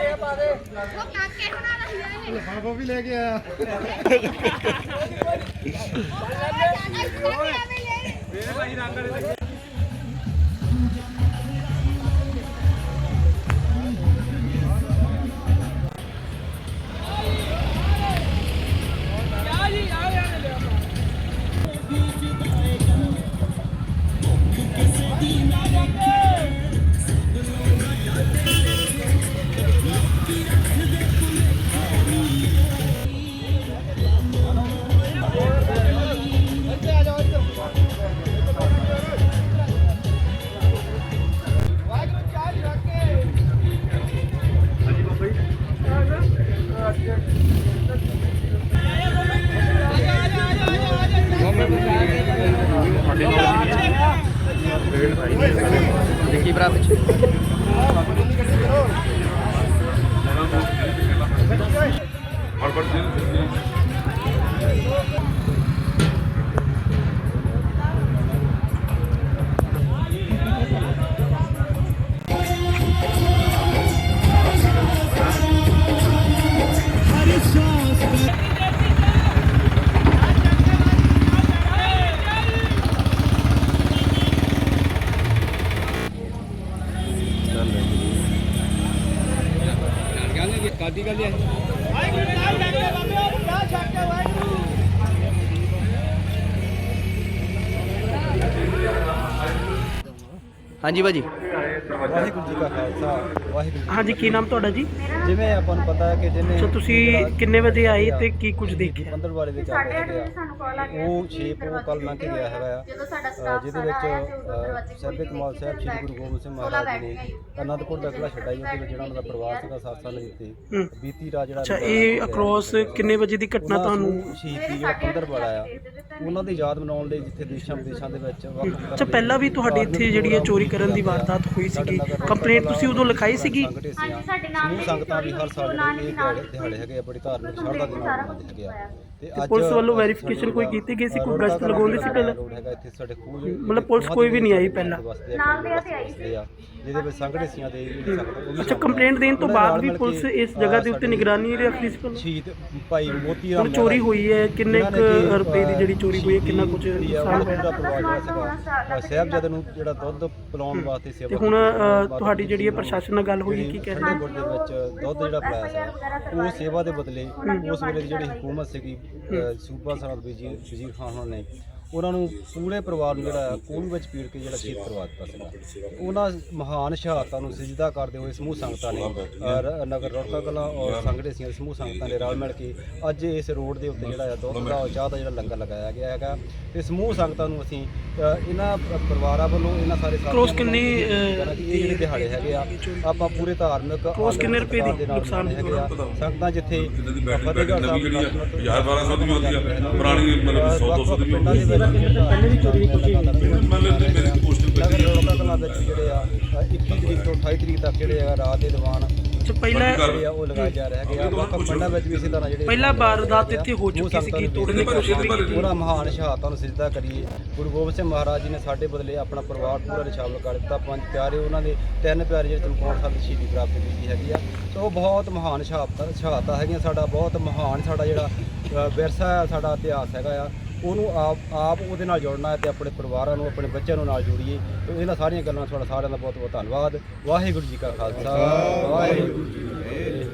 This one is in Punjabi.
ਉਹ ਕਾਕੇ ਹੁਣਾਂ ਦਾ। ਹੀ ਆ ਬਾਬਾ ਵੀ ਲੈ ਕੇ ਆਇਆ ਦੇਖੀ ਭਰਾ ਪਿੱਛੇ ਕਾਦੀ ਗੱਲ ਹੈ? ਹਾਂਜੀ ਭਾਜੀ। ਵਾਹਿਗੁਰੂ ਜੀ ਕਾ ਖਾਲਸਾ ਵਾਹਿਗੁਰੂ ਜੀ ਹਾਂਜੀ ਕੀ ਨਾਮ ਤੁਹਾਡਾ ਜੀ? ਜਿਵੇਂ ਆਪਾਂ ਨੂੰ ਪਤਾ ਹੈ ਕਿ ਜਿਹਨੇ ਅੱਛਾ ਤੁਸੀਂ ਕਿੰਨੇ ਵਜੇ ਆਏ ਤੇ ਕੀ ਕੁਝ ਦੇਖਿਆ? ਪੰਦਰ ਵਾਲੇ ਦੇ ਚੱਲ ਰਹੇ ਆ। ਉਹ ਛੇਪ ਉਹ ਕੱਲ ਲੰਘ ਕੇ ਗਿਆ ਹੈਗਾ ਆ। ਜਿਹਦੇ ਵਿੱਚ ਸਰਬੇ ਕਮਾਲ ਸਾਹਿਬ ਸ੍ਰੀ ਗੁਰੂ ਗੋਬਿੰਦ ਸਿੰਘ ਮਹਾਰਾਜ ਜੀ ਨੇ ਅਨੰਦਪੁਰ ਦਾ ਕਿਲਾ ਛੱਡਾਈ ਉਹਦੇ ਵਿੱਚ ਜਿਹੜਾ ਉਹਨਾਂ ਦਾ ਪਰਿਵਾਰ ਸੀਗਾ ਸੱਤ ਸਾਲ ਦਿੱਤੇ ਹੂੰ। ਬੀਤੀ ਰਾਤ ਜਿਹੜਾ ਅੱਛਾ ਇਹ ਅਕ੍ਰੋਸ ਕਿੰਨੇ ਵਜੇ ਦੀ ਘਟਨਾ ਤੁਹਾਨੂੰ ਸ਼ਹੀਦੀ ਜਿਹੜਾ ਪੰਦਰ ਵਾਲਾ ਆ ਉਹਨਾਂ ਦੀ ਯਾਦ ਮਨਾਉਣ ਲਈ ਜਿੱਥੇ ਦੇਸ਼ਾਂ ਵਿਦੇਸ਼ਾਂ ਦੇ ਵਿੱਚ ਅੱਛਾ ਪਹਿਲਾਂ ਵੀ ਤੁਹਾਡੇ ਇੱਥੇ ਜਿਹੜੀ ਚੋਰੀ ਕਰਨ ਦੀ ਵਾਰਦਾਤ ਹੋਈ ਸੀਗੀ। ਕੰਪਲੇਂਟ ਤੁਸੀਂ ਉਦੋਂ ਲਿਖਾਈ ਸੀਗੀ? ਹਾਂਜੀ ਸਾਡੇ ਨਾਮ ਸਮੂਹ ਸੰਗਤਾਂ ਵੀ ਹਰ ਸਾਲ ਦਿਹਾੜੇ ਹੈਗੇ ਆ ਬੜੀ ਧਾਰਮਿਕ ਸ਼ਰਧਾ ਦੇ ਨਾਲ ਮਨਾਉਂਦੇ ਹੈਗੇ ਆ। ਤੇ ਪੁਲਿਸ ਵੱਲੋਂ ਵੈਰੀਫਿਕੇਸ਼ਨ ਕੋਈ ਕੀਤੀ ਗਈ ਸੀ? ਕੋਈ ਗਸ਼ਤ ਲਗਾਉਂਦੇ ਸੀ ਪਹਿਲਾਂ? ਰੋਡ ਹੈਗਾ ਇੱਥੇ ਸਾਡੇ ਖੂਹ ਮਤਲਬ ਪੁਲਿਸ ਕੋਈ ਵੀ ਨਹੀਂ ਆਈ ਪਹਿਲਾਂ? ਨਾਲ ਦੇ ਤੇ ਆਈ ਸੀ। ਜਿਹਦੇ ਵਿੱਚ ਦੇ ਜਿਹੜੀ ਸੰਗਤ ਉਹ ਵੀ ਅੱਛਾ ਕੰਪਲੇਂਟ ਦੇਣ ਤੋਂ ਬਾਅਦ ਵੀ ਪੁਲਿਸ ਇਸ ਜਗ੍ਹਾ ਦੇ ਉੱਤੇ ਨਿਗਰਾਨੀ ਰੱਖਦੀ ਸੀ ਪਹਿਲਾਂ ਸ਼ਹੀਦ ਭਾਈ ਮੋਤੀ ਰਾਮ ਚੋਰੀ ਹੋਈ ਹੈ ਕਿੰਨੇ ਕੁ ਰੁਪਏ ਦੀ ਜਿਹੜੀ ਚੋਰੀ ਹੋਈ ਹੈ ਕਿੰਨਾ ਕੁਝ ਨੁਕਸਾਨ ਹੋਇਆ? ਸੀਗਾ ਸਾਹਿਬਜ਼ਾਦੇ ਨੂੰ ਜਿਹੜਾ ਦੁੱਧ ਪਿਲਾਉਣ ਵਾਸਤੇ ਸੇਵਾ ਤੇ ਹੁਣ ਤੁਹਾਡੀ ਜਿਹੜੀ ਹੈ ਪ੍ਰਸ਼ਾਸਨ ਨਾਲ ਗੱਲ ਹੋਈ ਕੀ ਕਹਿ ਰਹੇ ਠੰਡੇ ਗੁੜ ਦੇ ਵਿੱਚ ਦੁੱਧ ਜਿਹੜਾ ਪਿਲਾਇਆ ਸੀ ਉਹ ਸੇਵਾ ਦੇ ਬਦਲੇ ਉਸ ਵੇਲੇ ਦੀ ਜਿਹੜੀ ਹਕੂਮਤ ਸੀਗੀ ਸੂਬਾ ਸਰਹੱਦ ਵਜ਼ੀਰ ਵਜ਼ੀਰ ਖਾਨ ਹੋਣਾ ਨੇ। ਉਹਨਾਂ ਨੂੰ ਪੂਰੇ ਪਰਿਵਾਰ ਨੂੰ ਜਿਹੜਾ ਕੋਲ ਵਿੱਚ ਪੀੜ ਕੇ ਜਿਹੜਾ ਸ਼ਹੀਦ ਕਰਵਾ ਦਿੱਤਾ ਸੀਗਾ। ਉਹਨਾਂ ਮਹਾਨ ਸ਼ਹਾਦਤਾਂ ਨੂੰ ਸਜਦਾ ਕਰਦੇ ਹੋਏ ਸਮੂਹ ਸੰਗਤਾਂ ਨੇ ਔਰ ਨਗਰ ਰੋੜਕਾ ਕਲਾ ਔਰ ਸੰਗੜੇ ਸਿੰਘ ਸਮੂਹ ਸੰਗਤਾਂ ਨੇ ਰਲ ਮਿਲ ਕੇ ਅੱਜ ਇਸ ਰੋਡ ਦੇ ਉੱਤੇ ਜਿਹੜਾ ਆ ਦੁੱਧ ਦਾ ਚਾਹ ਦਾ ਜਿਹੜਾ ਲੰਗਰ ਲਗਾਇਆ ਗਿਆ ਹੈਗਾ। ਤੇ ਸਮੂਹ ਸੰਗਤਾਂ ਨੂੰ ਅਸੀਂ ਅਹ ਇਹਨਾਂ ਪਰਿਵਾਰਾਂ ਵੱਲੋਂ ਇਹਨਾਂ ਸਾਰੇ ਸਾਥੀਆਂ Cross ਵੱਲੋਂ ਕਿੰਨੀ, ਇਹ ਜਿਹੜੇ ਦਿਹਾੜੇ ਹੈਗੇ ਆ ਆਪਾਂ ਪੂਰੇ ਧਾਰਮਿਕ Cross ਕਿੰਨੇ ਰੁਪਏ ਦੀ ਦੇ ਨੁਕਸਾਨ ਹੈਗੇ ਆ। ਸੰਗਤਾਂ ਜਿੱਥੇ ਦੀ ਨਵੀਂ ਜਿਹੜੀ ਆ ਸਾਹਿਬ 1000 1200 ਦੀ ਵੀ ਹੁੰਦੀ ਆ ਪੁਰਾਣੀ ਮਤਲਬ 100 200 ਦੀ ਵੀ ਹੁੰਦੀ ਦੇ ਆ ਵਿੱਚ ਪਹਿਲੇ ਵੀ ਚੋਰੀ ਕੀਤੀ ਮਤਲਬ ਮੇਰੀ ਪੋਸਟਿੰਗ ਨਗਰ ਪਈ ਰੋੜਾ ਕਲਾਂ ਵਿੱਚ ਜਿਹੜੇ ਆ ਅ, 21 ਤਰੀਕ ਤੋਂ 28 ਤਰੀਕ ਤੱਕ ਜਿਹੜੇ ਆ ਰਾਤ ਦੇ ਦੀਵਾਨ ਅੱਛਾ ਪਹਿਲਾਂ ਜਿਹੜੇ ਆ ਉਹ ਲਗਾਏ ਜਾ ਰਹੇ ਹੈਗੇ ਆ ਵੱਖ ਪਿੰਡਾਂ ਵਿੱਚ ਵੀ ਇਸੇ ਤਰ੍ਹਾਂ ਜਿਹੜੇ ਪਹਿਲਾਂ ਵਾਰਦਾਤ ਇੱਥੇ ਹੋ ਚੁੱਕੀ ਸੀਗੀ ਤੋੜਨ ਦੀ ਕੋਸ਼ਿਸ਼ ਵੀ ਕੀਤੀ ਪੂਰਾ ਮਹਾਨ ਸ਼ਹਾਦਤਾਂ ਨੂੰ ਸਿਜਦਾ ਕਰੀਏ। ਗੁਰੂ ਗੋਬਿੰਦ ਸਿੰਘ ਮਹਾਰਾਜ ਜੀ ਨੇ ਸਾਡੇ ਬਦਲੇ ਆਪਣਾ ਪਰਿਵਾਰ ਪੂਰਾ ਨਿਸ਼ਾਵਰ ਕਰ ਦਿੱਤਾ। ਪੰਜ ਪਿਆਰੇ ਉਹਨਾਂ ਦੇ ਤਿੰਨ ਪਿਆਰੇ ਜਿਹੜੇ ਚਮਕੌਰ ਸਾਹਿਬ ਦੀ ਸ਼ਹੀਦੀ ਪ੍ਰਾਪਤ ਕੀਤੀ ਹੈਗੀ ਆ। ਸੋ ਉਹ ਬਹੁਤ ਮਹਾਨ ਸ਼ਹਾਦਤਾਂ ਸ਼ਹਾਦਤਾਂ ਹੈਗੀਆਂ। ਸਾਡਾ ਬਹੁਤ ਮਹਾਨ ਸਾਡਾ ਜਿਹੜਾ ਅ, ਵਿਰਸਾ ਹੈ ਸਾਡਾ ਇਤਿਹਾਸ ਹੈਗਾ ਆ। ਉਹਨੂੰ ਆਪ ਆਪ ਉਹਦੇ ਨਾਲ ਜੁੜਨਾ ਹੈ ਤੇ ਆਪਣੇ ਪਰਿਵਾਰਾਂ ਨੂੰ ਆਪਣੇ ਬੱਚਿਆਂ ਨੂੰ ਨਾਲ ਜੋੜੀਏ। ਤੇ ਇਹਨਾਂ ਸਾਰੀਆਂ ਗੱਲਾਂ ਤੁਹਾਡਾ ਸਾਰਿਆਂ ਦਾ ਬਹੁਤ ਬਹੁਤ ਧੰਨਵਾਦ। ਵਾਹਿਗੁਰੂ ਜੀ ਕਾ ਖਾਲਸਾ। ਵਾਹਿਗੁਰੂ ਜੀ ਕੀ ਫਤਿਹ।